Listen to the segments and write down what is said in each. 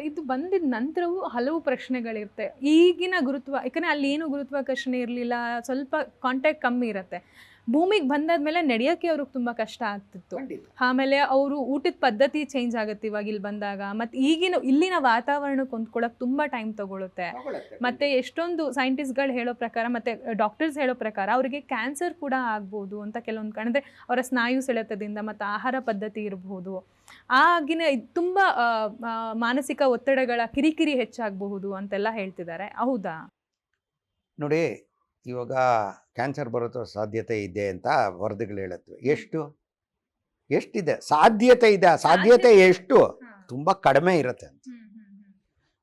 ಇದು ಬಂದಿದ ನಂತರವೂ ಹಲವು ಪ್ರಶ್ನೆಗಳಿರುತ್ತೆ. ಈಗಿನ ಗುರುತ್ವ ಯಾಕಂದರೆ ಅಲ್ಲಿ ಏನು ಗುರುತ್ವಾಕರ್ಷಣೆ ಇರಲಿಲ್ಲ, ಸ್ವಲ್ಪ ಕಾಂಟ್ಯಾಕ್ಟ್ ಕಮ್ಮಿ ಇರುತ್ತೆ. ಭೂಮಿಗೆ ಬಂದಾದ್ಮೇಲೆ ನಡೆಯೋಕ್ಕೆ ಅವ್ರಿಗೆ ತುಂಬ ಕಷ್ಟ ಆಗ್ತಿತ್ತು. ಆಮೇಲೆ ಅವರು ಊಟದ ಪದ್ಧತಿ ಚೇಂಜ್ ಆಗುತ್ತೆ ಇವಾಗ ಇಲ್ಲಿ ಬಂದಾಗ ಮತ್ತು ಈಗಿನ ಇಲ್ಲಿನ ವಾತಾವರಣಕ್ಕೆ ಹೊಂದ್ಕೊಳ್ಳೋಕೆ ತುಂಬ ಟೈಮ್ ತಗೊಳುತ್ತೆ. ಮತ್ತೆ ಎಷ್ಟೊಂದು ಸೈಂಟಿಸ್ಟ್ಗಳು ಹೇಳೋ ಪ್ರಕಾರ ಮತ್ತೆ ಡಾಕ್ಟರ್ಸ್ ಹೇಳೋ ಪ್ರಕಾರ ಅವರಿಗೆ ಕ್ಯಾನ್ಸರ್ ಕೂಡ ಆಗ್ಬೋದು ಅಂತ ಕೆಲವೊಂದು ಕಣದೆ ಅವರ ಸ್ನಾಯು ಸೆಳೆತದಿಂದ ಮತ್ತು ಆಹಾರ ಪದ್ಧತಿ ಇರಬಹುದು ಆಗಿನ ತುಂಬ ಮಾನಸಿಕ ಒತ್ತಡಗಳ ಕಿರಿಕಿರಿ ಹೆಚ್ಚಾಗಬಹುದು ಅಂತೆಲ್ಲ ಹೇಳ್ತಿದ್ದಾರೆ. ಹೌದಾ? ನೋಡಿ ಇವಾಗ ಕ್ಯಾನ್ಸರ್ ಬರೋ ಸಾಧ್ಯತೆ ಇದೆ ಅಂತ ವರದಿಗಳು ಹೇಳುತ್ತವೆ. ಎಷ್ಟು? ಎಷ್ಟಿದೆ? ಸಾಧ್ಯತೆ ಇದೆ. ಆ ಸಾಧ್ಯತೆ ಎಷ್ಟು? ತುಂಬ ಕಡಿಮೆ ಇರುತ್ತೆ ಅಂತ.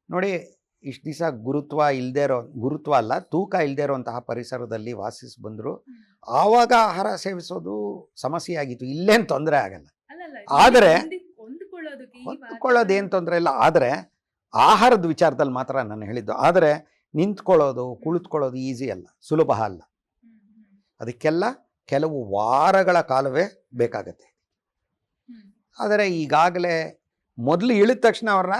ನೋಡಿ ಇಷ್ಟು ದಿವಸ ಗುರುತ್ವ ಇಲ್ಲದೆ ಇರೋ ಗುರುತ್ವ ಅಲ್ಲ ತೂಕ ಇಲ್ಲದೆ ಇರೋಂತಹ ಪರಿಸರದಲ್ಲಿ ವಾಸಿಸಿ ಬಂದರು. ಆವಾಗ ಆಹಾರ ಸೇವಿಸೋದು ಸಮಸ್ಯೆ ಆಗಿತ್ತು. ಇಲ್ಲೇನು ತೊಂದರೆ ಆಗಲ್ಲ. ಆದರೆ ಹೊಂದ್ಕೊಳ್ಳೋದು ಏನು ತೊಂದರೆ ಇಲ್ಲ. ಆದರೆ ಆಹಾರದ ವಿಚಾರದಲ್ಲಿ ಮಾತ್ರ ನಾನು ಹೇಳಿದ್ದು. ಆದರೆ ನಿಂತ್ಕೊಳ್ಳೋದು ಕುಳಿತುಕೊಳ್ಳೋದು ಈಸಿ ಅಲ್ಲ ಸುಲಭ ಅಲ್ಲ. ಅದಕ್ಕೆಲ್ಲ ಕೆಲವು ವಾರಗಳ ಕಾಲವೇ ಬೇಕಾಗತ್ತೆ. ಆದರೆ ಈಗಾಗಲೇ ಮೊದಲು ಇಳಿದ ತಕ್ಷಣ ಅವ್ರನ್ನ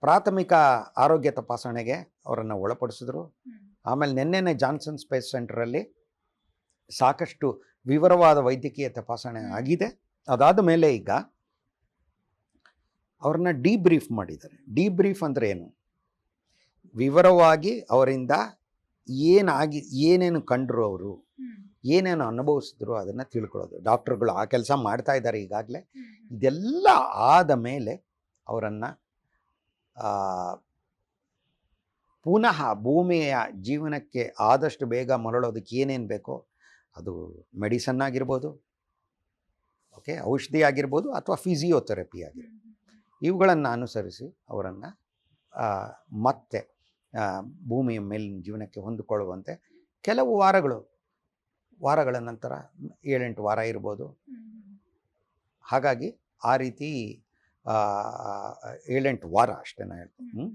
ಪ್ರಾಥಮಿಕ ಆರೋಗ್ಯ ತಪಾಸಣೆಗೆ ಅವರನ್ನು ಒಳಪಡಿಸಿದ್ರು. ಆಮೇಲೆ ನಿನ್ನೆನೆ ಜಾನ್ಸನ್ ಸ್ಪೇಸ್ ಸೆಂಟ್ರಲ್ಲಿ ಸಾಕಷ್ಟು ವಿವರವಾದ ವೈದ್ಯಕೀಯ ತಪಾಸಣೆ ಆಗಿದೆ. ಅದಾದ ಮೇಲೆ ಈಗ ಅವ್ರನ್ನ ಡಿಬ್ರೀಫ್ ಮಾಡಿದ್ದಾರೆ. ಡಿಬ್ರೀಫ್ ಅಂದರೆ ಏನು? ವಿವರವಾಗಿ ಅವರಿಂದ ಏನಾಗಿ ಏನೇನು ಕಂಡರು ಅವರು ಏನೇನು ಅನುಭವಿಸಿದ್ರು ಅದನ್ನು ತಿಳ್ಕೊಳ್ಳೋದು. ಡಾಕ್ಟ್ರುಗಳು ಆ ಕೆಲಸ ಮಾಡ್ತಾ ಇದ್ದಾರೆ ಈಗಾಗಲೇ. ಇದೆಲ್ಲ ಆದ ಮೇಲೆ ಅವರನ್ನು ಪುನಃ ಭೂಮಿಯ ಜೀವನಕ್ಕೆ ಆದಷ್ಟು ಬೇಗ ಮರಳೋದಕ್ಕೆ ಏನೇನು ಬೇಕೋ ಅದು ಮೆಡಿಸನ್ ಆಗಿರ್ಬೋದು ಓಕೆ ಔಷಧಿ ಆಗಿರ್ಬೋದು ಅಥವಾ ಫಿಸಿಯೋಥೆರಪಿ ಆಗಿರ್ಬೋದು. ಇವುಗಳನ್ನು ಅನುಸರಿಸಿ ಅವರನ್ನು ಮತ್ತೆ ಭೂಮಿಯ ಮೇಲಿನ ಜೀವನಕ್ಕೆ ಹೊಂದಿಕೊಳ್ಳುವಂತೆ ಕೆಲವು ವಾರಗಳು ವಾರಗಳ ನಂತರ ಏಳೆಂಟು ವಾರ ಇರ್ಬೋದು. ಹಾಗಾಗಿ ಆ ರೀತಿ ಏಳೆಂಟು ವಾರ ಅಷ್ಟೇ ನಾನು ಹೇಳ್ತೀನಿ. ಹ್ಞೂ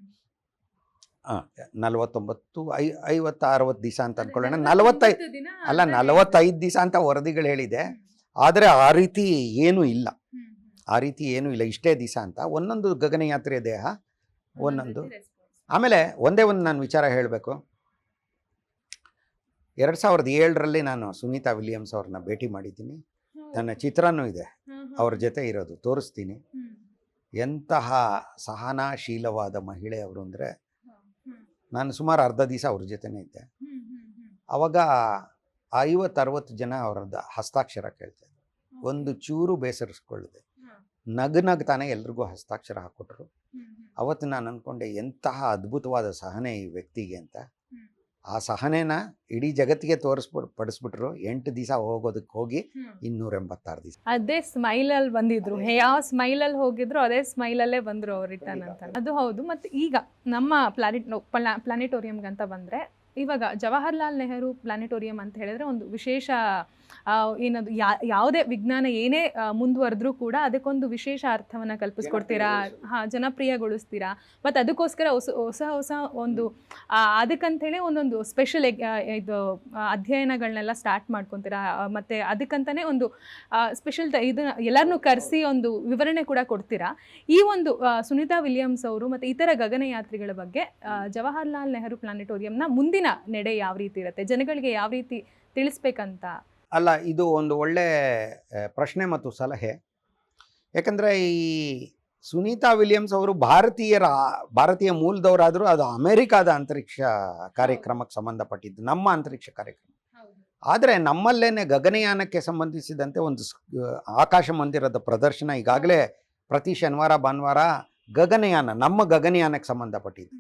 ಹಾಂ ನಲವತ್ತೊಂಬತ್ತು ಐ ಐವತ್ತು ಅರವತ್ತು ದಿವಸ ಅಂತ ಅಂದ್ಕೊಳ್ಳೋಣ ನಲವತ್ತೈದು ಅಲ್ಲ ನಲವತ್ತೈದು ದಿವಸ ಅಂತ ವರದಿಗಳು ಹೇಳಿದೆ. ಆದರೆ ಆ ರೀತಿ ಏನೂ ಇಲ್ಲ. ಆ ರೀತಿ ಏನೂ ಇಲ್ಲ. ಇಷ್ಟೇ ದಿವಸ ಅಂತ. ಒಂದೊಂದು ಗಗನಯಾತ್ರೆಯ ದೇಹ ಒಂದೊಂದು ಆಮೇಲೆ ಒಂದೇ ಒಂದು ನಾನು ವಿಚಾರ ಹೇಳಬೇಕು. ಎರಡು ಸಾವಿರದ ಏಳರಲ್ಲಿ ನಾನು ಸುನೀತಾ ವಿಲಿಯಮ್ಸ್ ಅವ್ರನ್ನ ಭೇಟಿ ಮಾಡಿದ್ದೀನಿ. ನನ್ನ ಚಿತ್ರನೂ ಇದೆ. ಅವ್ರ ಜೊತೆ ಇರೋದು ತೋರಿಸ್ತೀನಿ. ಎಂತಹ ಸಹನಾಶೀಲವಾದ ಮಹಿಳೆ ಅವರು ಅಂದರೆ ನಾನು ಸುಮಾರು ಅರ್ಧ ದಿವಸ ಅವ್ರ ಜೊತೆನೇ ಇದ್ದೆ. ಅವಾಗ ಐವತ್ತರವತ್ತು ಜನ ಅವರದ್ದು ಹಸ್ತಾಕ್ಷರ ಕೇಳ್ತಾ ಒಂದು ಚೂರು ಬೇಸರಿಸ್ಕೊಳ್ಳದೆ. ನಗು ನಗ್ತಾನೆ ಎಲ್ರಿಗೂ ಹಸ್ತಾಕ್ಷರ ಹಾಕ್ಕೊಟ್ರು ಅವತ್ತು ನಾನು ಅಂದ್ಕೊಂಡೆ ಎಂತಹ ಅದ್ಭುತವಾದ ಸಹನೆ ಈ ವ್ಯಕ್ತಿಗೆ ಅಂತ. ಆ ಸಹನೆನ ಇಡೀ ಜಗತ್ತಿಗೆ ತೋರಿಸ್ಬಿಟ್ಟು ಪಡಿಸ್ಬಿಟ್ರು. ಎಂಟು ದಿವಸ ಹೋಗೋದಕ್ಕೆ ಹೋಗಿ ಇನ್ನೂರ ಎಂಬತ್ತಾರು ದಿವಸ. ಅದೇ ಸ್ಮೈಲ್ ಅಲ್ಲಿ ಬಂದಿದ್ರು ಯಾವ ಸ್ಮೈಲ್ ಅಲ್ಲಿ ಹೋಗಿದ್ರು ಅದೇ ಸ್ಮೈಲ್ ಅಲ್ಲೇ ಬಂದ್ರು ಅವ್ರು ರಿಟರ್ನ್ ಅಂತ. ಅದು. ಹೌದು. ಮತ್ತೆ ಈಗ ನಮ್ಮ ಪ್ಲಾನೆಟ್ ಪ್ಲಾನೆಟೋರಿಯಂಗೆ ಅಂತ ಬಂದ್ರೆ ಇವಾಗ ಜವಾಹರ್ಲಾಲ್ ನೆಹರು ಪ್ಲಾನೆಟೋರಿಯಂ ಅಂತ ಹೇಳಿದ್ರೆ ಒಂದು ವಿಶೇಷ ಏನದು ಯಾ- ಯಾವುದೇ ವಿಜ್ಞಾನ ಏನೇ ಮುಂದುವರೆದ್ರೂ ಕೂಡ ಅದಕ್ಕೊಂದು ವಿಶೇಷ ಅರ್ಥವನ್ನು ಕಲ್ಪಿಸ್ಕೊಡ್ತೀರಾ? ಹಾ ಜನಪ್ರಿಯಗೊಳಿಸ್ತೀರಾ? ಮತ್ತು ಅದಕ್ಕೋಸ್ಕರ ಹೊಸ ಹೊಸ ಹೊಸ ಒಂದು ಅದಕ್ಕಂತೇಳಿ ಒಂದೊಂದು ಸ್ಪೆಷಲ್ ಇದು ಅಧ್ಯಯನಗಳನ್ನೆಲ್ಲ ಸ್ಟಾರ್ಟ್ ಮಾಡ್ಕೊತೀರಾ? ಮತ್ತು ಅದಕ್ಕಂತಾನೆ ಒಂದು ಸ್ಪೆಷಲ್ ಇದು ಎಲ್ಲರನ್ನು ಕರೆಸಿ ಒಂದು ವಿವರಣೆ ಕೂಡ ಕೊಡ್ತೀರಾ? ಈ ಒಂದು ಸುನೀತಾ ವಿಲಿಯಮ್ಸ್ ಅವರು ಮತ್ತು ಇತರ ಗಗನಯಾತ್ರಿಗಳ ಬಗ್ಗೆ ಜವಾಹರ್ಲಾಲ್ ನೆಹರು ಪ್ಲಾನೆಟೋರಿಯಂನ ಮುಂದಿನ ನಡೆ ಯಾವ ರೀತಿ ಇರುತ್ತೆ? ಜನಗಳಿಗೆ ಯಾವ ರೀತಿ ತಿಳಿಸ್ಬೇಕಂತ ಅಲ್ಲ ಇದು ಒಂದು ಒಳ್ಳೆ ಪ್ರಶ್ನೆ ಮತ್ತು ಸಲಹೆ. ಯಾಕಂದರೆ ಈ ಸುನೀತಾ ವಿಲಿಯಮ್ಸ್ ಅವರು ಭಾರತೀಯರ ಭಾರತೀಯ ಮೂಲದವರಾದರೂ ಅದು ಅಮೆರಿಕಾದ ಅಂತರಿಕ್ಷ ಕಾರ್ಯಕ್ರಮಕ್ಕೆ ಸಂಬಂಧಪಟ್ಟಿದ್ದು ನಮ್ಮ ಅಂತರಿಕ್ಷ ಕಾರ್ಯಕ್ರಮ. ಆದರೆ ನಮ್ಮಲ್ಲೇನೆ ಗಗನಯಾನಕ್ಕೆ ಸಂಬಂಧಿಸಿದಂತೆ ಒಂದು ಆಕಾಶ ಮಂದಿರದ ಪ್ರದರ್ಶನ ಈಗಾಗಲೇ ಪ್ರತಿ ಶನಿವಾರ ಭಾನುವಾರ ಗಗನಯಾನ ನಮ್ಮ ಗಗನಯಾನಕ್ಕೆ ಸಂಬಂಧಪಟ್ಟಿದ್ದು.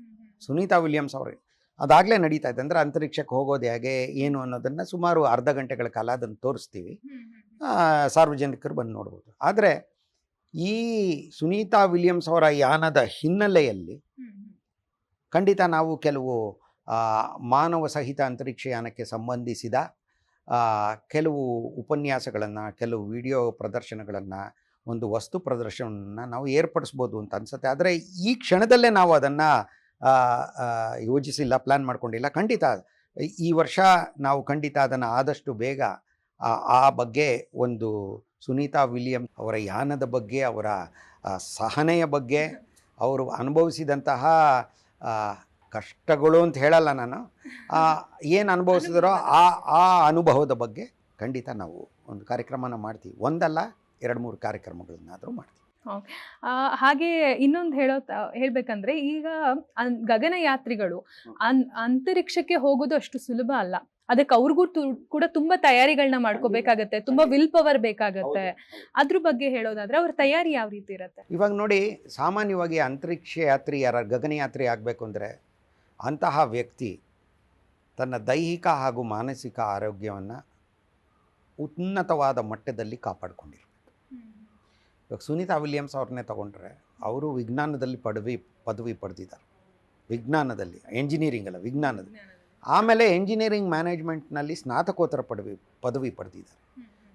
ಸುನೀತಾ ವಿಲಿಯಮ್ಸ್ ಅವರು ಅದಾಗಲೇ ನಡೀತಾ ಇದೆ. ಅಂದರೆ ಅಂತರಿಕ್ಷಕ್ಕೆ ಹೋಗೋದು ಹೇಗೆ ಏನು ಅನ್ನೋದನ್ನು ಸುಮಾರು ಅರ್ಧ ಗಂಟೆಗಳ ಕಾಲ ಅದನ್ನು ತೋರಿಸ್ತೀವಿ. ಸಾರ್ವಜನಿಕರು ಬಂದು ನೋಡ್ಬೋದು. ಆದರೆ ಈ ಸುನೀತಾ ವಿಲಿಯಮ್ಸ್ ಅವರ ಯಾನದ ಹಿನ್ನೆಲೆಯಲ್ಲಿ ಖಂಡಿತ ನಾವು ಕೆಲವು ಮಾನವ ಸಹಿತ ಅಂತರಿಕ್ಷ ಯಾನಕ್ಕೆ ಸಂಬಂಧಿಸಿದ ಕೆಲವು ಉಪನ್ಯಾಸಗಳನ್ನು ಕೆಲವು ವಿಡಿಯೋ ಪ್ರದರ್ಶನಗಳನ್ನು ಒಂದು ವಸ್ತು ಪ್ರದರ್ಶನವನ್ನು ನಾವು ಏರ್ಪಡಿಸ್ಬೋದು ಅಂತ ಅನಿಸುತ್ತೆ. ಆದರೆ ಈ ಕ್ಷಣದಲ್ಲೇ ನಾವು ಅದನ್ನು ಯೋಜಿಸಿಲ್ಲ ಪ್ಲ್ಯಾನ್ ಮಾಡ್ಕೊಂಡಿಲ್ಲ. ಖಂಡಿತ ಈ ವರ್ಷ ನಾವು ಖಂಡಿತ ಅದನ್ನು ಆದಷ್ಟು ಬೇಗ ಆ ಬಗ್ಗೆ ಒಂದು ಸುನೀತಾ ವಿಲಿಯಂ ಅವರ ಯಾನದ ಬಗ್ಗೆ, ಅವರ ಸಹನೆಯ ಬಗ್ಗೆ, ಅವರು ಅನುಭವಿಸಿದಂತಹ ಕಷ್ಟಗಳು ಅಂತ ಹೇಳಲ್ಲ ನಾನು. ಏನು ಅನುಭವಿಸಿದ್ರೋ ಆ ಆ ಅನುಭವದ ಬಗ್ಗೆ ಖಂಡಿತ ನಾವು ಒಂದು ಕಾರ್ಯಕ್ರಮನ ಮಾಡ್ತೀವಿ. ಒಂದಲ್ಲ ಎರಡು ಮೂರು ಕಾರ್ಯಕ್ರಮಗಳನ್ನಾದರೂ ಮಾಡ್ತೀವಿ. ಹಾಗೆ ಇನ್ನೊಂದು ಹೇಳೋ ಹೇಳ್ಬೇಕಂದ್ರೆ ಈಗ ಗಗನಯಾತ್ರಿಗಳು ಅನ್ ಅಂತರಿಕ್ಷಕ್ಕೆ ಹೋಗೋದು ಅಷ್ಟು ಸುಲಭ ಅಲ್ಲ. ಅದಕ್ಕೆ ಅವ್ರಿಗೂ ಕೂಡ ತುಂಬಾ ತಯಾರಿಗಳನ್ನ ಮಾಡ್ಕೋಬೇಕಾಗತ್ತೆ ತುಂಬಾ ವಿಲ್ ಪವರ್ ಬೇಕಾಗತ್ತೆ. ಅದ್ರ ಬಗ್ಗೆ ಹೇಳೋದಾದ್ರೆ ಅವ್ರ ತಯಾರಿ ಯಾವ ರೀತಿ ಇರುತ್ತೆ? ಇವಾಗ ನೋಡಿ ಸಾಮಾನ್ಯವಾಗಿ ಅಂತರಿಕ್ಷ ಯಾತ್ರಿ ಯಾರ ಗಗನಯಾತ್ರಿ ಆಗಬೇಕು ಅಂದರೆ ಅಂತಹ ವ್ಯಕ್ತಿ ತನ್ನ ದೈಹಿಕ ಹಾಗೂ ಮಾನಸಿಕ ಆರೋಗ್ಯವನ್ನು ಉನ್ನತವಾದ ಮಟ್ಟದಲ್ಲಿ ಕಾಪಾಡಿಕೊಂಡಿರ್ಬೇಕು. ಇವಾಗ ಸುನೀತಾ ವಿಲಿಯಮ್ಸ್ ಅವ್ರನ್ನೇ ತಗೊಂಡ್ರೆ ಅವರು ವಿಜ್ಞಾನದಲ್ಲಿ ಪದವಿ ಪದವಿ ಪಡೆದಿದ್ದಾರೆ. ವಿಜ್ಞಾನದಲ್ಲಿ ಎಂಜಿನಿಯರಿಂಗ್ ಅಲ್ಲ, ವಿಜ್ಞಾನದಲ್ಲಿ. ಆಮೇಲೆ ಎಂಜಿನಿಯರಿಂಗ್ ಮ್ಯಾನೇಜ್ಮೆಂಟ್ನಲ್ಲಿ ಸ್ನಾತಕೋತ್ತರ ಪದವಿ ಪದವಿ ಪಡೆದಿದ್ದಾರೆ.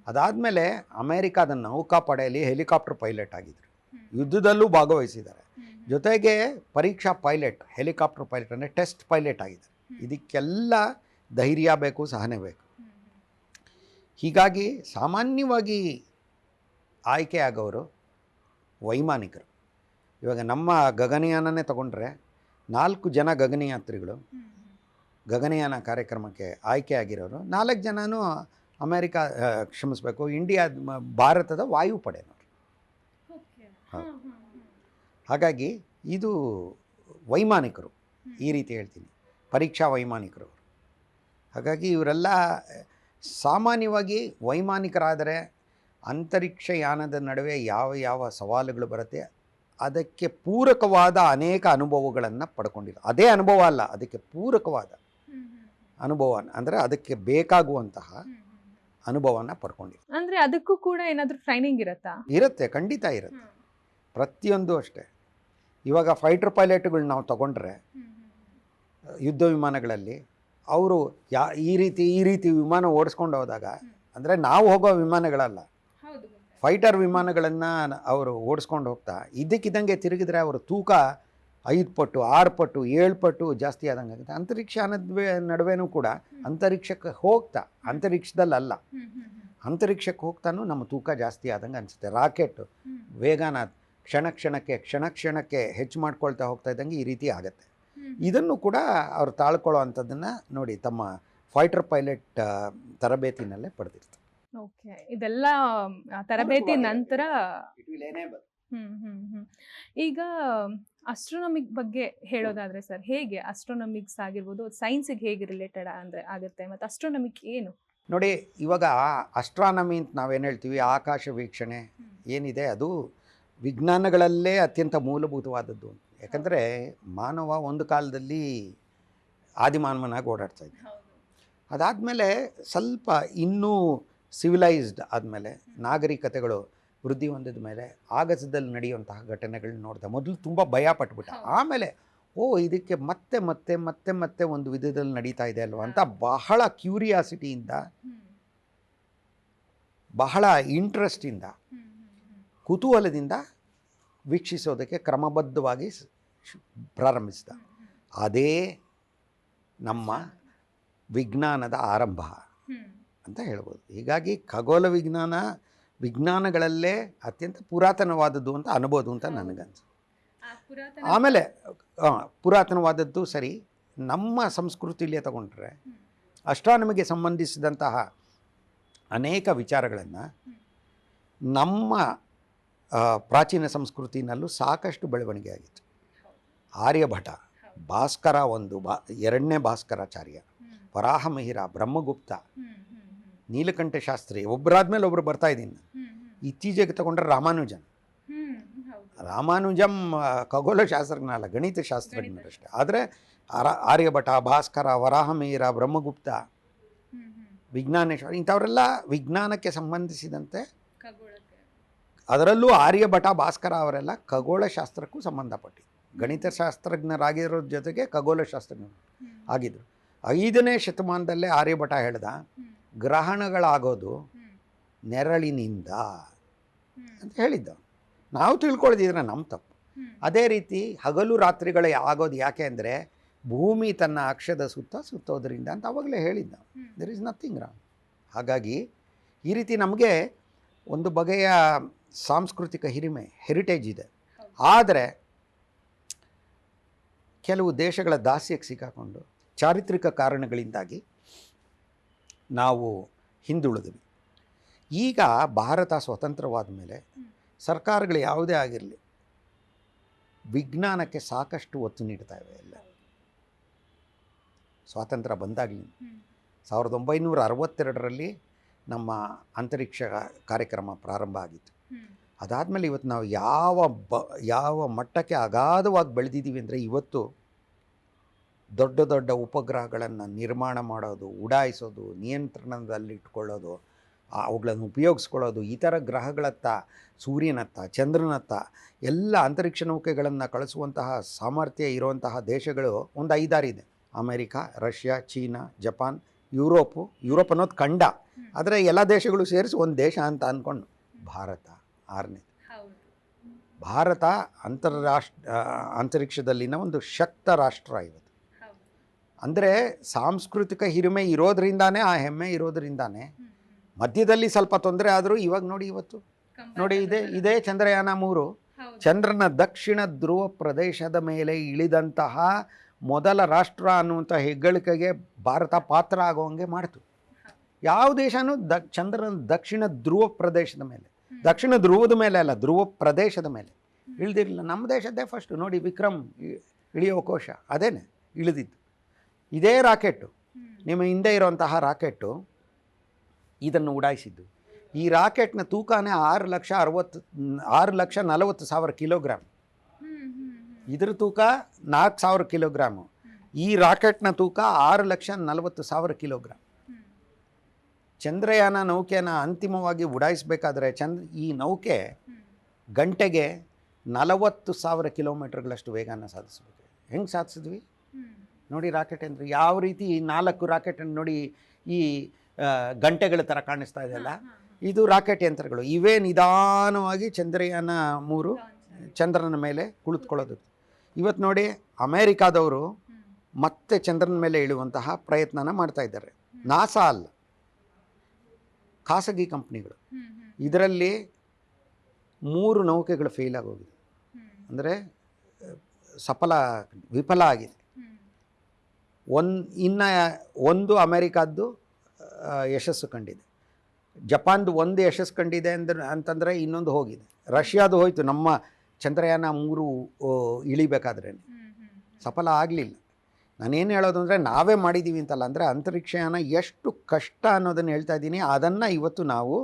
ಅದಾದಮೇಲೆ ಅಮೇರಿಕಾದ ನೌಕಾಪಡೆಯಲ್ಲಿ ಹೆಲಿಕಾಪ್ಟರ್ ಪೈಲಟ್ ಆಗಿದ್ದರು ಯುದ್ಧದಲ್ಲೂ ಭಾಗವಹಿಸಿದ್ದಾರೆ. ಜೊತೆಗೆ ಪರೀಕ್ಷಾ ಪೈಲಟ್, ಹೆಲಿಕಾಪ್ಟರ್ ಪೈಲಟ್ ಅಂದರೆ ಟೆಸ್ಟ್ ಪೈಲಟ್ ಆಗಿದ್ದಾರೆ. ಇದಕ್ಕೆಲ್ಲ ಧೈರ್ಯ ಬೇಕು, ಸಹನೆ ಬೇಕು. ಹೀಗಾಗಿ ಸಾಮಾನ್ಯವಾಗಿ ಆಯ್ಕೆ ಆಗೋರು ವೈಮಾನಿಕರು. ಇವಾಗ ನಮ್ಮ ಗಗನಯಾನನೇ ತಗೊಂಡ್ರೆ ನಾಲ್ಕು ಜನ ಗಗನಯಾತ್ರಿಗಳು ಗಗನಯಾನ ಕಾರ್ಯಕ್ರಮಕ್ಕೆ ಆಯ್ಕೆ ಆಗಿರೋರು. ನಾಲ್ಕು ಜನನೂ ಅಮೇರಿಕ ಕ್ಷಮಿಸಬೇಕು ಇಂಡಿಯಾ ಭಾರತದ ವಾಯುಪಡೆನವರು ಹಾಗಾಗಿ ಇದು ವೈಮಾನಿಕರು ಈ ರೀತಿ ಹೇಳ್ತೀನಿ. ಪರೀಕ್ಷಾ ವೈಮಾನಿಕರು. ಹಾಗಾಗಿ ಇವರೆಲ್ಲ ಸಾಮಾನ್ಯವಾಗಿ ವೈಮಾನಿಕರಾದರೆ ಅಂತರಿಕ್ಷ ಯಾನದ ನಡುವೆ ಯಾವ ಯಾವ ಸವಾಲುಗಳು ಬರುತ್ತೆ ಅದಕ್ಕೆ ಪೂರಕವಾದ ಅನೇಕ ಅನುಭವಗಳನ್ನು ಪಡ್ಕೊಂಡಿರೋ. ಅದೇ ಅನುಭವ ಅಲ್ಲ ಅದಕ್ಕೆ ಪೂರಕವಾದ ಅನುಭವ ಅಂದರೆ ಅದಕ್ಕೆ ಬೇಕಾಗುವಂತಹ ಅನುಭವನ ಪಡ್ಕೊಂಡಿರೋ. ಅಂದ್ರೆ ಅದಕ್ಕೂ ಕೂಡ ಏನಾದರೂ ಟ್ರೈನಿಂಗ್ ಇರುತ್ತಾ? ಇರುತ್ತೆ ಖಂಡಿತ ಇರುತ್ತೆ. ಪ್ರತಿಯೊಂದು ಅಷ್ಟೇ. ಇವಾಗ ಫೈಟರ್ ಪೈಲಟ್ಗಳು ನಾವು ತಗೊಂಡ್ರೆ ಯುದ್ಧ ವಿಮಾನಗಳಲ್ಲಿ ಅವರು ಯಾ ಈ ರೀತಿ ಈ ರೀತಿ ವಿಮಾನ ಓಡಿಸ್ಕೊಂಡು ಹೋದಾಗ ಅಂದರೆ ನಾವು ಹೋಗೋ ವಿಮಾನಗಳಲ್ಲ ಫೈಟರ್ ವಿಮಾನಗಳನ್ನು ಅವರು ಓಡಿಸ್ಕೊಂಡು ಹೋಗ್ತಾ ಇದ್ದಕ್ಕಿದ್ದಂಗೆ ತಿರುಗಿದ್ರೆ ಅವರ ತೂಕ ಐದು ಪಟ್ಟು ಆರು ಪಟ್ಟು ಏಳು ಪಟ್ಟು ಜಾಸ್ತಿ ಆದಂಗೆ ಆಗುತ್ತೆ. ಅಂತರಿಕ್ಷ ನಡುವೆ ನಡುವೆನೂ ಕೂಡ ಅಂತರಿಕ್ಷಕ್ಕೆ ಹೋಗ್ತಾ ಅಂತರಿಕ್ಷದಲ್ಲಲ್ಲ. ಅಂತರಿಕ್ಷಕ್ಕೆ ಹೋಗ್ತಾನೂ ನಮ್ಮ ತೂಕ ಜಾಸ್ತಿ ಆದಂಗೆ ಅನಿಸುತ್ತೆ. ರಾಕೆಟ್ ವೇಗನ ಕ್ಷಣ ಕ್ಷಣಕ್ಕೆ ಕ್ಷಣ ಕ್ಷಣಕ್ಕೆ ಹೆಚ್ಚು ಮಾಡ್ಕೊಳ್ತಾ ಹೋಗ್ತಾ ಇದ್ದಂಗೆ ಈ ರೀತಿ ಆಗುತ್ತೆ. ಇದನ್ನು ಕೂಡ ಅವ್ರು ತಾಳ್ಕೊಳ್ಳೋ ಅಂಥದ್ದನ್ನು ನೋಡಿ ತಮ್ಮ ಫೈಟರ್ ಪೈಲಟ್ ತರಬೇತಿನಲ್ಲೇ ಪಡೆದಿರ್ತಾರೆ. ಓಕೆ. ಇದೆಲ್ಲ ತರಬೇತಿ ನಂತರ ಹ್ಮ್ ಹ್ಮ್ ಹ್ಮ್. ಈಗ ಅಸ್ಟ್ರೋನಮಿಕ್ ಬಗ್ಗೆ ಹೇಳೋದಾದ್ರೆ ಸರ್ ಹೇಗೆ ಅಸ್ಟ್ರೋನಮಿಕ್ಸ್ ಆಗಿರ್ಬೋದು ಸೈನ್ಸಿಗೆ ಹೇಗೆ ರಿಲೇಟೆಡ್ ಅಂದ್ರೆ ಆಗುತ್ತೆ? ಮತ್ತೆ ಅಸ್ಟ್ರೋನಮಿಕ್ ಏನು? ನೋಡಿ ಇವಾಗ ಅಸ್ಟ್ರಾನಮಿ ಅಂತ ನಾವೇನು ಹೇಳ್ತೀವಿ ಆಕಾಶ ವೀಕ್ಷಣೆ ಏನಿದೆ ಅದು ವಿಜ್ಞಾನಗಳಲ್ಲೇ ಅತ್ಯಂತ ಮೂಲಭೂತವಾದದ್ದು. ಯಾಕಂದರೆ ಮಾನವ ಒಂದು ಕಾಲದಲ್ಲಿ ಆದಿಮಾನವನಾಗಿ ಓಡಾಡ್ತಾ ಇದ್ದ. ಅದಾದಮೇಲೆ ಸ್ವಲ್ಪ ಇನ್ನೂ ಸಿವಿಲೈಸ್ಡ್ ಆದಮೇಲೆ ನಾಗರಿಕತೆಗಳು ವೃದ್ಧಿ ಹೊಂದಿದ ಮೇಲೆ ಆಗಸದಲ್ಲಿ ನಡೆಯುವಂತಹ ಘಟನೆಗಳನ್ನ ನೋಡಿದೆ. ಮೊದಲು ತುಂಬ ಭಯ ಪಟ್ಬಿಟ್ಟ. ಆಮೇಲೆ ಓ ಇದಕ್ಕೆ ಮತ್ತೆ ಮತ್ತೆ ಮತ್ತೆ ಮತ್ತೆ ಒಂದು ವಿಧದಲ್ಲಿ ನಡೀತಾ ಇದೆ ಅಲ್ವಾ ಅಂತ ಬಹಳ ಕ್ಯೂರಿಯಾಸಿಟಿಯಿಂದ ಬಹಳ ಇಂಟ್ರೆಸ್ಟಿಂದ ಕುತೂಹಲದಿಂದ ವೀಕ್ಷಿಸೋದಕ್ಕೆ ಕ್ರಮಬದ್ಧವಾಗಿ ಪ್ರಾರಂಭಿಸಿದ. ಅದೇ ನಮ್ಮ ವಿಜ್ಞಾನದ ಆರಂಭ. ಅಂತ ಹೇಳ್ಬೋದು. ಹೀಗಾಗಿ ಖಗೋಳ ವಿಜ್ಞಾನ ವಿಜ್ಞಾನಗಳಲ್ಲೇ ಅತ್ಯಂತ ಪುರಾತನವಾದದ್ದು ಅಂತ ಅನ್ಬೋದು ಅಂತ ನನಗನ್ಸುತ್ತೆ ಆಮೇಲೆ ಪುರಾತನವಾದದ್ದು ಸರಿ ನಮ್ಮ ಸಂಸ್ಕೃತಿಯಲ್ಲೇ ತಗೊಂಡ್ರೆ ಅಷ್ಟಾನಮಿಗೆ ಸಂಬಂಧಿಸಿದಂತಹ ಅನೇಕ ವಿಚಾರಗಳನ್ನು ನಮ್ಮ ಪ್ರಾಚೀನ ಸಂಸ್ಕೃತಿನಲ್ಲೂ ಸಾಕಷ್ಟು ಬೆಳವಣಿಗೆ ಆಗಿತ್ತು. ಆರ್ಯಭಟ ಭಾಸ್ಕರ ಒಂದು ಬಾ ಎರಡನೇ ಭಾಸ್ಕರಾಚಾರ್ಯ ವರಾಹಮಿಹಿರ ಬ್ರಹ್ಮಗುಪ್ತ ನೀಲಕಂಠ ಶಾಸ್ತ್ರಿ ಒಬ್ಬರಾದ್ಮೇಲೆ ಒಬ್ಬರು ಬರ್ತಾ ಇದ್ದೀನಿ ಇತ್ತೀಚೆಗೆ ತಗೊಂಡ್ರೆ ರಾಮಾನುಜನ್. ರಾಮಾನುಜಂ ಖಗೋಳ ಖಗೋಳಶಾಸ್ತ್ರಜ್ಞ ಗಣಿತ ಶಾಸ್ತ್ರಜ್ಞರಷ್ಟೇ ಆದರೆ ಆರ ಆರ್ಯಭಟ ಭಾಸ್ಕರ ವರಾಹಮಿಹಿರ ಬ್ರಹ್ಮಗುಪ್ತ ವಿಜ್ಞಾನೇಶ್ವರ ಇಂಥವರೆಲ್ಲ ವಿಜ್ಞಾನಕ್ಕೆ ಸಂಬಂಧಿಸಿದಂತೆ ಅದರಲ್ಲೂ ಆರ್ಯಭಟ ಭಾಸ್ಕರ ಅವರೆಲ್ಲ ಖಗೋಳಶಾಸ್ತ್ರಕ್ಕೂ ಸಂಬಂಧಪಟ್ಟಿದ್ದು ಗಣಿತ ಶಾಸ್ತ್ರಜ್ಞರಾಗಿರೋ ಜೊತೆಗೆ ಖಗೋಳಶಾಸ್ತ್ರಜ್ಞರು ಆಗಿದ್ದರು ಐದನೇ ಶತಮಾನದಲ್ಲೇ ಆರ್ಯಭಟ ಹೇಳ್ದ. ಗ್ರಹಣಗಳಾಗೋದು ನೆರಳಿನಿಂದ ಅಂತ ಹೇಳಿದ್ದ. ನಾವು ತಿಳ್ಕೊಳ್ದಿದ್ರೆ ನಮ್ಮ ತಪ್ಪು. ಅದೇ ರೀತಿ ಹಗಲು ರಾತ್ರಿಗಳೇ ಆಗೋದು ಯಾಕೆ ಅಂದರೆ ಭೂಮಿ ತನ್ನ ಅಕ್ಷದ ಸುತ್ತ ಸುತ್ತೋದ್ರಿಂದ ಅಂತ ಅವಾಗಲೇ ಹೇಳಿದ್ದ. ದೆರ್ ಇಸ್ ನಥಿಂಗ್ ರಾಂಗ್ ಹಾಗಾಗಿ ಈ ರೀತಿ ನಮಗೆ ಒಂದು ಬಗೆಯ ಸಾಂಸ್ಕೃತಿಕ ಹಿರಿಮೆ ಹೆರಿಟೇಜ್ ಇದೆ. ಆದರೆ ಕೆಲವು ದೇಶಗಳ ದಾಸ್ಯಕ್ಕೆ ಸಿಕ್ಕಾಕೊಂಡು ಚಾರಿತ್ರಿಕ ಕಾರಣಗಳಿಂದಾಗಿ ನಾವು ಹಿಂದುಳಿದ್ವಿ. ಈಗ ಭಾರತ ಸ್ವತಂತ್ರವಾದ ಮೇಲೆ ಸರ್ಕಾರಗಳು ಯಾವುದೇ ಆಗಿರಲಿ ವಿಜ್ಞಾನಕ್ಕೆ ಸಾಕಷ್ಟು ಒತ್ತು ನೀಡ್ತಾ ಇವೆ ಎಲ್ಲ. ಸ್ವಾತಂತ್ರ್ಯ ಬಂದಾಗಲಿ ಸಾವಿರದ ಒಂಬೈನೂರ ಅರವತ್ತೆರಡರಲ್ಲಿ ನಮ್ಮ ಅಂತರಿಕ್ಷ ಕಾರ್ಯಕ್ರಮ ಪ್ರಾರಂಭ ಆಗಿತ್ತು. ಅದಾದಮೇಲೆ ಇವತ್ತು ನಾವು ಯಾವ ಬ, ಯಾವ ಮಟ್ಟಕ್ಕೆ ಅಗಾಧವಾಗಿ ಬೆಳೆದಿದ್ದೀವಿ ಅಂದರೆ ಇವತ್ತು ದೊಡ್ಡ ದೊಡ್ಡ ಉಪಗ್ರಹಗಳನ್ನು ನಿರ್ಮಾಣ ಮಾಡೋದು ಉಡಾಯಿಸೋದು ನಿಯಂತ್ರಣದಲ್ಲಿಟ್ಕೊಳ್ಳೋದು ಅವುಗಳನ್ನು ಉಪಯೋಗಿಸ್ಕೊಳ್ಳೋದು ಈ ಥರ ಗ್ರಹಗಳತ್ತ ಸೂರ್ಯನತ್ತ ಚಂದ್ರನತ್ತ ಎಲ್ಲ ಅಂತರಿಕ್ಷ ನೌಕೆಗಳನ್ನು ಕಳಿಸುವಂತಹ ಸಾಮರ್ಥ್ಯ ಇರುವಂತಹ ದೇಶಗಳು ಒಂದು ಐದಾರಿದೆ America Russia China Japan Europe Europe ಅನ್ನೋದು ಖಂಡ. ಆದರೆ ಎಲ್ಲ ದೇಶಗಳು ಸೇರಿಸಿ ಒಂದು ದೇಶ ಅಂತ ಅಂದ್ಕೊಂಡು ಭಾರತ ಆರನೇ. ಭಾರತ ಅಂತಾರಾಷ್ಟ್ರ ಅಂತರಿಕ್ಷದಲ್ಲಿನ ಒಂದು ಶಕ್ತ ರಾಷ್ಟ್ರ ಇವತ್ತು. ಅಂದರೆ ಸಾಂಸ್ಕೃತಿಕ ಹಿರಿಮೆ ಇರೋದ್ರಿಂದಾನೇ ಆ ಹೆಮ್ಮೆ ಇರೋದ್ರಿಂದಾನೇ ಮಧ್ಯದಲ್ಲಿ ಸ್ವಲ್ಪ ತೊಂದರೆ ಆದರೂ ಇವಾಗ ನೋಡಿ ಇವತ್ತು. ನೋಡಿ ಇದೇ ಇದೇ ಚಂದ್ರಯಾನ ಮೂರು. ಚಂದ್ರನ ದಕ್ಷಿಣ ಧ್ರುವ ಪ್ರದೇಶದ ಮೇಲೆ ಇಳಿದಂತಹ ಮೊದಲ ರಾಷ್ಟ್ರ ಅನ್ನುವಂಥ ಹೆಗ್ಗಳಿಕೆಗೆ ಭಾರತ ಪಾತ್ರ ಆಗುವಂಗೆ ಮಾಡಿತು. ಯಾವ ದೇಶನೂ ದ ಚಂದ್ರನ ದಕ್ಷಿಣ ಧ್ರುವ ಪ್ರದೇಶದ ಮೇಲೆ ದಕ್ಷಿಣ ಧ್ರುವದ ಮೇಲೆ ಅಲ್ಲ ಧ್ರುವ ಪ್ರದೇಶದ ಮೇಲೆ ಇಳಿದಿರಲಿಲ್ಲ. ನಮ್ಮ ದೇಶದ್ದೇ ಫಸ್ಟು ನೋಡಿ ವಿಕ್ರಮ್ ಇಳಿಯೋ ಕೋಶ ಅದೇನೆ ಇಳಿದಿದ್ದು. ಇದೇ ರಾಕೆಟ್ಟು ನಿಮ್ಮ ಹಿಂದೆ ಇರುವಂತಹ ರಾಕೆಟ್ಟು ಇದನ್ನು ಉಡಾಯಿಸಿದ್ದು. ಈ ರಾಕೆಟ್ನ ತೂಕನೇ ಆರು ಲಕ್ಷ ಅರವತ್ತು ಆರು ಲಕ್ಷ ನಲವತ್ತು ಸಾವಿರ ಕಿಲೋಗ್ರಾಮ್ ಇದ್ರ ತೂಕ ನಾಲ್ಕು ಸಾವಿರ ಕಿಲೋಗ್ರಾಮು. ಈ ರಾಕೆಟ್ನ ತೂಕ ಆರು ಲಕ್ಷ ನಲವತ್ತು ಸಾವಿರ ಕಿಲೋಗ್ರಾಮ್. ಚಂದ್ರಯಾನ ನೌಕೆನ ಅಂತಿಮವಾಗಿ ಉಡಾಯಿಸಬೇಕಾದ್ರೆ ಚಂದ್ರ ಈ ನೌಕೆ ಗಂಟೆಗೆ ನಲವತ್ತು ಸಾವಿರ ಕಿಲೋಮೀಟರ್ಗಳಷ್ಟು ವೇಗನ ಸಾಧಿಸಬೇಕು. ಹೆಂಗೆ ಸಾಧಿಸಿದ್ವಿ? ನೋಡಿ ರಾಕೆಟ್ ಅಂದರೆ ಯಾವ ರೀತಿ ನಾಲ್ಕು ರಾಕೆಟ್ ನೋಡಿ ಈ ಗಂಟೆಗಳ ಥರ ಕಾಣಿಸ್ತಾ ಇದೆಯಲ್ಲ ಇದು ರಾಕೆಟ್ ಯಂತ್ರಗಳು. ಇವೇ ನಿಧಾನವಾಗಿ ಚಂದ್ರಯಾನ ಮೂರು ಚಂದ್ರನ ಮೇಲೆ ಕುಳಿತುಕೊಳ್ಳೋದು. ಇವತ್ತು ನೋಡಿ ಅಮೇರಿಕಾದವರು ಮತ್ತೆ ಚಂದ್ರನ ಮೇಲೆ ಇಳುವಂತಹ ಪ್ರಯತ್ನನ ಮಾಡ್ತಾ ಇದ್ದಾರೆ. ನಾಸಾ ಅಲ್ಲ. ಖಾಸಗಿ ಕಂಪ್ನಿಗಳು. ಇದರಲ್ಲಿ ಮೂರು ನೌಕೆಗಳು ಫೇಲ್ ಆಗೋಗಿದೆ. ಅಂದರೆ ಸಫಲ ವಿಫಲ ಆಗಿದೆ. ಒಂದು ಇನ್ನು ಒಂದು ಅಮೇರಿಕಾದ್ದು ಯಶಸ್ಸು ಕಂಡಿದೆ. ಜಪಾನ್ದು ಒಂದು ಯಶಸ್ಸು ಕಂಡಿದೆ ಅಂದ್ರೆ ಅಂತಂದರೆ ಇನ್ನೊಂದು ಹೋಗಿದೆ. ರಷ್ಯಾದು ಹೋಯಿತು ನಮ್ಮ ಚಂದ್ರಯಾನ ಮೂರು ಇಳಿಬೇಕಾದ್ರೆ ಸಫಲ ಆಗಲಿಲ್ಲ. ನಾನೇನು ಹೇಳೋದು ಅಂದರೆ ನಾವೇ ಮಾಡಿದ್ದೀವಿ ಅಂತಲ್ಲ ಅಂದರೆ ಅಂತರಿಕ್ಷಯಾನ ಎಷ್ಟು ಕಷ್ಟ ಅನ್ನೋದನ್ನು ಹೇಳ್ತಾ ಇದ್ದೀನಿ. ಅದನ್ನು ಇವತ್ತು ನಾವು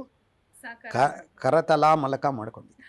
ಕ ಕರತಲ ಮಲಕ ಮಾಡ್ಕೊಂಡಿದ್ದೀವಿ